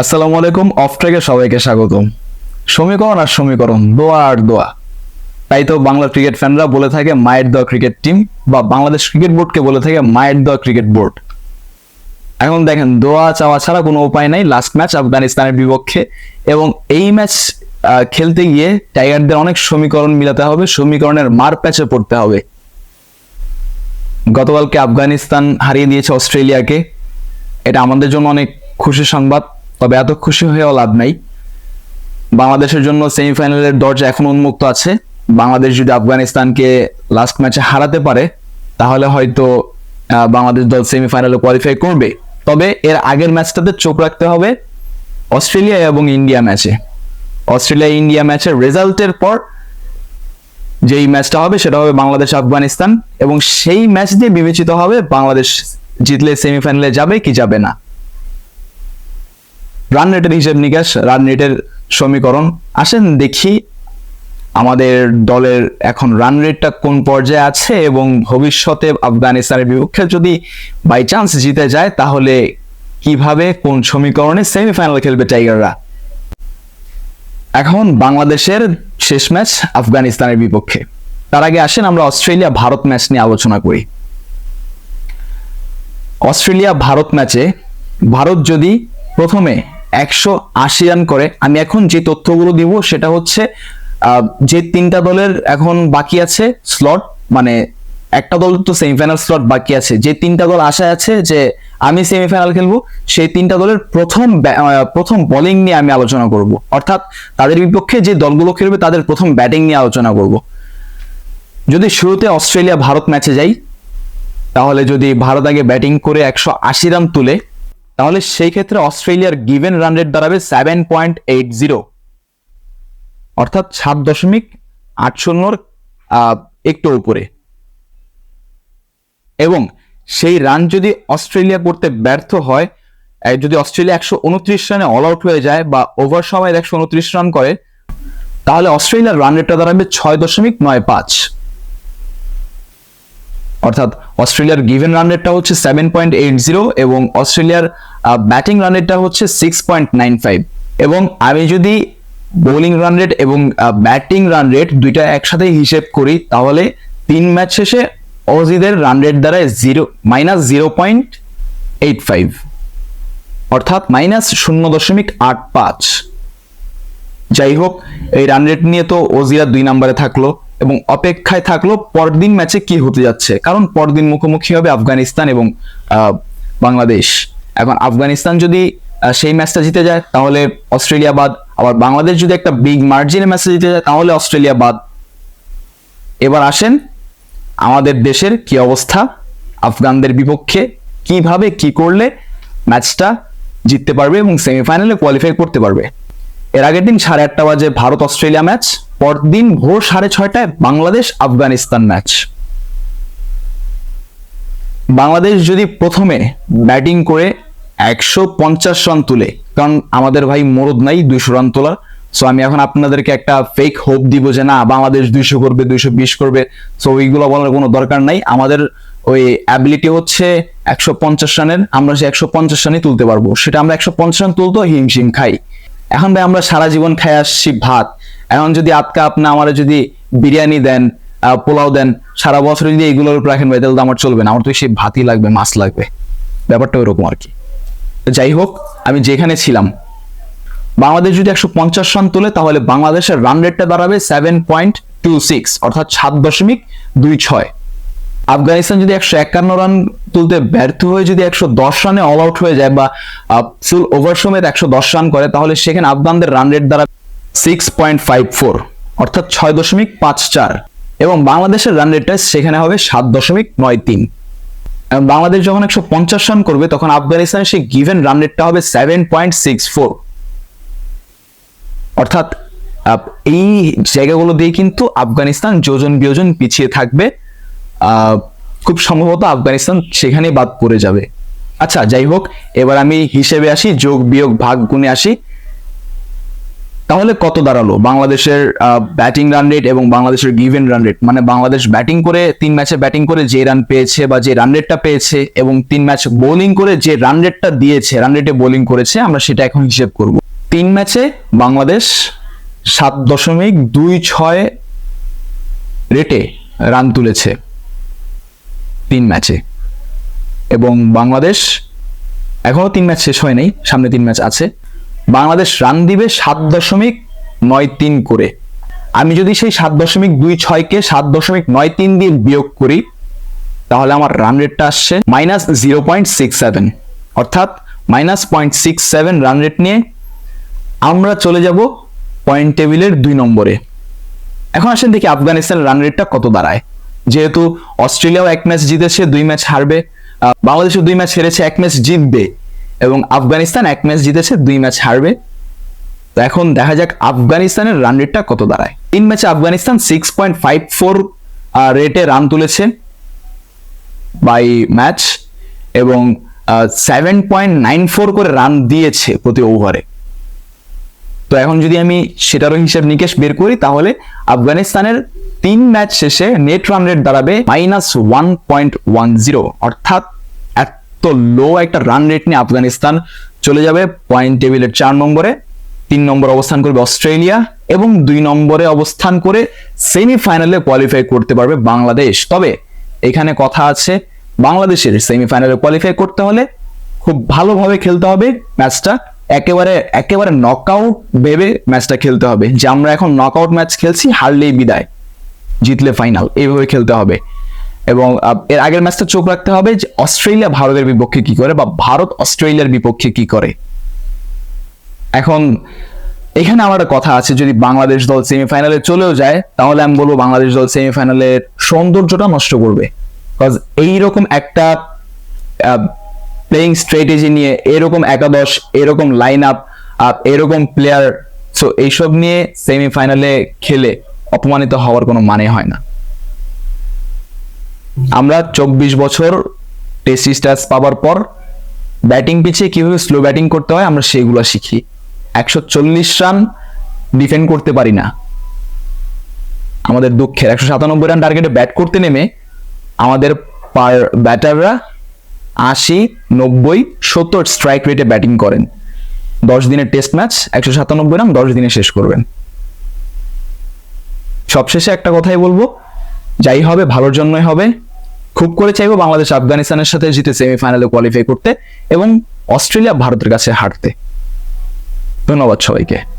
আসসালামু আলাইকুম, অফ ট্র্যাকে সবাইকে স্বাগতম। সমীকরণ আর সমীকরণ, দোয়া আর দোয়া। তাই তো বাংলা ক্রিকেট ফ্যানরা বলে থাকে, মায়ের দোয়া ক্রিকেট টিম, বা বাংলাদেশ ক্রিকেট বোর্ডকে বলে থাকে, মায়ের দোয়া ক্রিকেট বোর্ড। এখন দেখেন, দোয়া চাওয়া ছাড়া কোনো উপায় নাই লাস্ট ম্যাচ আফগানিস্তানের বিপক্ষে। এবং এই ম্যাচ খেলতে গিয়ে টাইগারদের অনেক সমীকরণ মিলাতে হবে, সমীকরণের মার প্যাচে পড়তে হবে। গতকালকে আফগানিস্তান হারিয়ে দিয়েছে অস্ট্রেলিয়াকে। এটা আমাদের জন্য অনেক খুশি সংবাদ। তবে এত খুশি হয়েও লাভ নাই। বাংলাদেশের জন্য সেমিফাইনালের দরজা এখন উন্মুক্ত আছে। বাংলাদেশ যদি আফগানিস্তানকে লাস্ট ম্যাচে হারাতে পারে, তাহলে হয়তো বাংলাদেশ দল সেমিফাইনালে কোয়ালিফাই করবে। তবে এর আগের ম্যাচটাতে চোখ রাখতে হবে অস্ট্রেলিয়া এবং ইন্ডিয়া ম্যাচে অস্ট্রেলিয়া ইন্ডিয়া ম্যাচের রেজাল্টের পর যেই ম্যাচটা হবে, সেটা হবে বাংলাদেশ আফগানিস্তান এবং সেই ম্যাচ দিয়ে বিবেচিত হবে বাংলাদেশ জিতলে সেমিফাইনালে যাবে কি যাবে না। রান রেটের হিসেব নিকাশ রান রেটের সমীকরণ। আসেন দেখি আমাদের দলের এখন রান রেটটা কোন পর্যায়ে আছে এবং ভবিষ্যতে আফগানিস্তানের বিপক্ষে যদি বাই চান্স জিতে যায়, তাহলে কীভাবে কোন সমীকরণে সেমিফাইনাল খেলবে টাইগাররা এখন বাংলাদেশের শেষ ম্যাচ আফগানিস্তানের বিপক্ষে। তার আগে আসেন আমরা অস্ট্রেলিয়া ভারত ম্যাচ নিয়ে আলোচনা করি। অস্ট্রেলিয়া ভারত ম্যাচে ভারত যদি প্রথমে একশো আশি রান করে। আমি এখন যে তথ্যগুলো দিব সেটা হচ্ছে যে তিনটা দলের এখন বাকি আছে স্লট মানে একটা দল তো সেমিফাইনাল স্লট বাকি আছে। যে তিনটা দল আশায় আছে যে আমি সেমিফাইনাল খেলব, সেই তিনটা দলের প্রথম প্রথম বোলিং নিয়ে আমি আলোচনা করব। অর্থাৎ তাদের বিপক্ষে যে দলগুলো খেলবে তাদের প্রথম ব্যাটিং নিয়ে আলোচনা করব। যদি শুরুতে অস্ট্রেলিয়া ভারত ম্যাচে যাই, তাহলে যদি ভারত আগে ব্যাটিং করে একশো আশি রান তুলে তাহলে সেই ক্ষেত্রে অস্ট্রেলিয়ার গিভেন রান রেট দাঁড়াবে সেভেন পয়েন্ট এইট জিরো অর্থাৎ সাত দশমিক আট শূন্যর একটু উপরে। এবং সেই রান যদি অস্ট্রেলিয়া করতে ব্যর্থ হয় যদি অস্ট্রেলিয়া একশো উনত্রিশ রানে অল আউট হয়ে যায় বা ওভার সময়ের একশো উনত্রিশ রান করে, তাহলে অস্ট্রেলিয়ার রান রেটটা দাঁড়াবে ছয় দশমিক নয় পাঁচ। অর্থাৎ অস্ট্রেলিয়ার গিভেন রান রেটটা হচ্ছে সেভেন পয়েন্ট এইট জিরো এবং অস্ট্রেলিয়ার ব্যাটিং রান রেটটা হচ্ছে সিক্স পয়েন্ট নাইন ফাইভ এবং আমি যদি বোলিং রান রেট এবং ব্যাটিং রান রেট দুইটা একসাথে হিসেব করি, তাহলে তিন ম্যাচ শেষে অজিদের রান রেট দ্বারা zero minus zero point eight five অর্থাৎ মাইনাস শূন্য দশমিক আট পাঁচ যাই হোক, এই রান রেট নিয়ে তো ওজিরা দুই নম্বরে থাকল। এবং অপেক্ষায় থাকল পরদিন ম্যাচে কি হতে যাচ্ছে। কারণ পরদিন মুখোমুখি হবে আফগানিস্তান এবং বাংলাদেশ। এখন আফগানিস্তান যদি সেই ম্যাচটা জিতে যায়, তাহলে অস্ট্রেলিয়া বাদ। আবার বাংলাদেশ যদি একটা বিগ মার্জিনে ম্যাচে জিতে যায়, তাহলে অস্ট্রেলিয়া বাদ। এবার আসেন আমাদের দেশের কি অবস্থা, আফগানদের বিপক্ষে কীভাবে কি করলে ম্যাচটা জিততে পারবে এবং সেমিফাইনালে কোয়ালিফাই করতে পারবে। এর আগের দিন সাড়ে আটটা বাজে ভারত অস্ট্রেলিয়া ম্যাচ পরদিন ভোর সাড়ে ছয়টায় বাংলাদেশ আফগানিস্তান ম্যাচ বাংলাদেশ যদি প্রথমে ব্যাটিং করে একশো পঞ্চাশ রান তুলে, কারণ আমাদের ভাই মরদ নাই, দুইশো রান তোলার। সো আমি এখন আপনাদেরকে একটা ফেক হোপ দিব যে না, বাংলাদেশ দুইশো করবে, দুইশো বিশ করবে। সো ওইগুলো বলার কোনো দরকার নাই। আমাদের ওই অ্যাবিলিটি হচ্ছে একশো পঞ্চাশ রানের আমরা সে একশো পঞ্চাশ রানই তুলতে পারব। সেটা আমরা একশো পঞ্চাশ রান তুলতো হিমশিম খাই। এখন ভাই আমরা সারা জীবন খাই আসছি ভাত। এখন যদি আজকে আপনি আমার যদি বিরিয়ানি দেন পোলাও দেন, সারা বছর যদি এইগুলোর উপর রাখেন ভাই, তাহলে তো আমার চলবে না। আমার তো সেই ভাতই লাগবে, মাছ লাগবে। ব্যাপারটা ওইরকম আর কি। যাই হোক, আমি যেখানে ছিলাম, বাংলাদেশ যদি একশো পঞ্চাশ রান তোলে, তাহলে বাংলাদেশের রান রেটটা দাঁড়াবে সেভেন পয়েন্ট টু সিক্স অর্থাৎ সাত দশমিক দুই ছয়। আফগানিস্তান যদি একশো একান্ন রান তুলতে ব্যর্থ হয়ে যদি একশো দশ রানে অল আউট হয়ে যায় বা ফুল ওভার সমেত একশো দশ রান করে, তাহলে সেখানে আফগানদের রান রেট দ্বারা সিক্স পয়েন্ট ফাইভ ফোর অর্থাৎ ছয় দশমিক পাঁচ চার। এবং বাংলাদেশের রান রেটটা সেখানে হবে সাত দশমিক নয় তিন। বাংলাদেশ যখন একশো পঞ্চাশ রান করবে, তখন আফগানিস্তানের সেই গিভেন রান রেটটা হবে সেভেন পয়েন্ট সিক্স ফোর অর্থাৎ এই জায়গাগুলো দিয়ে কিন্তু আফগানিস্তান যোজন বিয়োজন পিছিয়ে থাকবে। খুব সম্ভবত আফগানিস্তান সেখানেই বাদ পড়ে যাবে। আচ্ছা যাই হোক, এবার আমি হিসেবে আসি, যোগ বিয়োগ ভাগ গুণে আসি। তাহলে কত দাঁড়াল? বাংলাদেশের ব্যাটিং রান রেট এবং বাংলাদেশের গিভেন রান রেট মানে বাংলাদেশ ব্যাটিং করে, তিন ম্যাচে ব্যাটিং করে যে রান পেয়েছে বা যে রান রেটটা পেয়েছে এবং তিন ম্যাচ বোলিং করে যে রান রেটটা দিয়েছে রান রেটে বোলিং করেছে, আমরা সেটা এখন হিসেব করব। তিন ম্যাচে বাংলাদেশ সাত দশমিক দুই ছয় রেটে রান তুলেছে তিন ম্যাচে এবং বাংলাদেশ এখনও তিন ম্যাচ শেষ হয় নাই, সামনে তিন ম্যাচ আছে। বাংলাদেশ রান দিবে সাত দশমিক নয় তিন করে। আমি যদি সেই সাত দশমিক দুই ছয়কে সাত দশমিক নয় তিন দিয়ে বিয়োগ করি, তাহলে আমার রান রেটটা আসছে minus zero point six seven অর্থাৎ minus point six seven run rate নিয়ে আমরা চলে যাব পয়েন্ট টেবিলের দুই নম্বরে। এখন আসেন দেখি আফগানিস্তানের রান রেটটা কত দাঁড়ায়। যেহেতু অস্ট্রেলিয়াও এক ম্যাচ জিতেছে, দুই ম্যাচ হারবে। বাংলাদেশও দুই ম্যাচ হেরেছে, এক ম্যাচ জিতবে। এবং আফগানিস্তান এক ম্যাচ জিতেছে, দুই ম্যাচ হারবে। তো এখন দেখা যাক আফগানিস্তানের রান রেটটা কত দাঁড়ায়। তিন ম্যাচে Afghanistan six point five four রেটে রান তুলেছে বাই ম্যাচ এবং সেভেন পয়েন্ট নাইন ফোর করে রান দিয়েছে প্রতি ওভারে তো এখন যদি আমি সেটারও হিসাব নিকেশ বের করি, তাহলে আফগানিস্তানের তিন ম্যাচ শেষে নেট রান রেট দাঁড়াবে minus one point one zero অর্থাৎ এত লো একটা রান রেট নিয়ে আফগানিস্তান চলে যাবে। পয়েন্ট টেবিলের চার নম্বরে, তিন নম্বর অবস্থান করবে অস্ট্রেলিয়া এবং দুই নম্বরে অবস্থান করে সেমিফাইনালে কোয়ালিফাই করতে পারবে বাংলাদেশ। তবে এখানে কথা আছে, বাংলাদেশের সেমিফাইনালে কোয়ালিফাই করতে হলে খুব ভালোভাবে খেলতে হবে ম্যাচটা একেবারে একেবারে নকআউট ভেবে ম্যাচটা খেলতে হবে। যে আমরা এখন নকআউট ম্যাচ খেলছি, হারলেই বিদায়। জিতলে ফাইনাল এইভাবে খেলতে হবে। এবং এর আগের ম্যাচটা চোখ রাখতে হবে যে অস্ট্রেলিয়া ভারতের বিপক্ষে কি করে বা ভারত অস্ট্রেলিয়ার বিপক্ষে কি করে। এখন, এখানে আমার একটা কথা আছে, যদি বাংলাদেশ দল সেমিফাইনালে চলেও যায়, তাহলে আমি বলব বাংলাদেশ দল সেমিফাইনালের সৌন্দর্যটা নষ্ট করবে। বিকজ এইরকম একটা প্লেইং স্ট্র্যাটেজি নিয়ে, এরকম একাদশ, এরকম লাইন আপ আর এরকম প্লেয়ার সো এইসব নিয়ে সেমিফাইনালে খেলে অপমানিত হওয়ার কোনো মানে হয় না। আমরা চব্বিশ বছর টেস্ট স্ট্যাটস পাওয়ার পর ব্যাটিং পিচে কীভাবে স্লো ব্যাটিং করতে হয় আমরা সেগুলো শিখি। একশো চল্লিশ রান ডিফেন্ড করতে পারি না। আমাদের দুঃখের, একশো সাতানব্বই রান টার্গেটে ব্যাট করতে নেমে আমাদের পার ব্যাটাররা আশি, নব্বই, সত্তর স্ট্রাইক রেটে ব্যাটিং করেন। দশ দিনের টেস্ট ম্যাচ একশো সাতানব্বই রান দশ দিনে শেষ করবেন। সবশেষে একটা কথাই বলব, যাই হবে ভালোর জন্যই হবে। খুব করে চাইব বাংলাদেশ আফগানিস্তানের সাথে জিতে সেমিফাইনালে কোয়ালিফাই করতে এবং অস্ট্রেলিয়া ভারতের কাছে হারতে। ধন্যবাদ সবাইকে।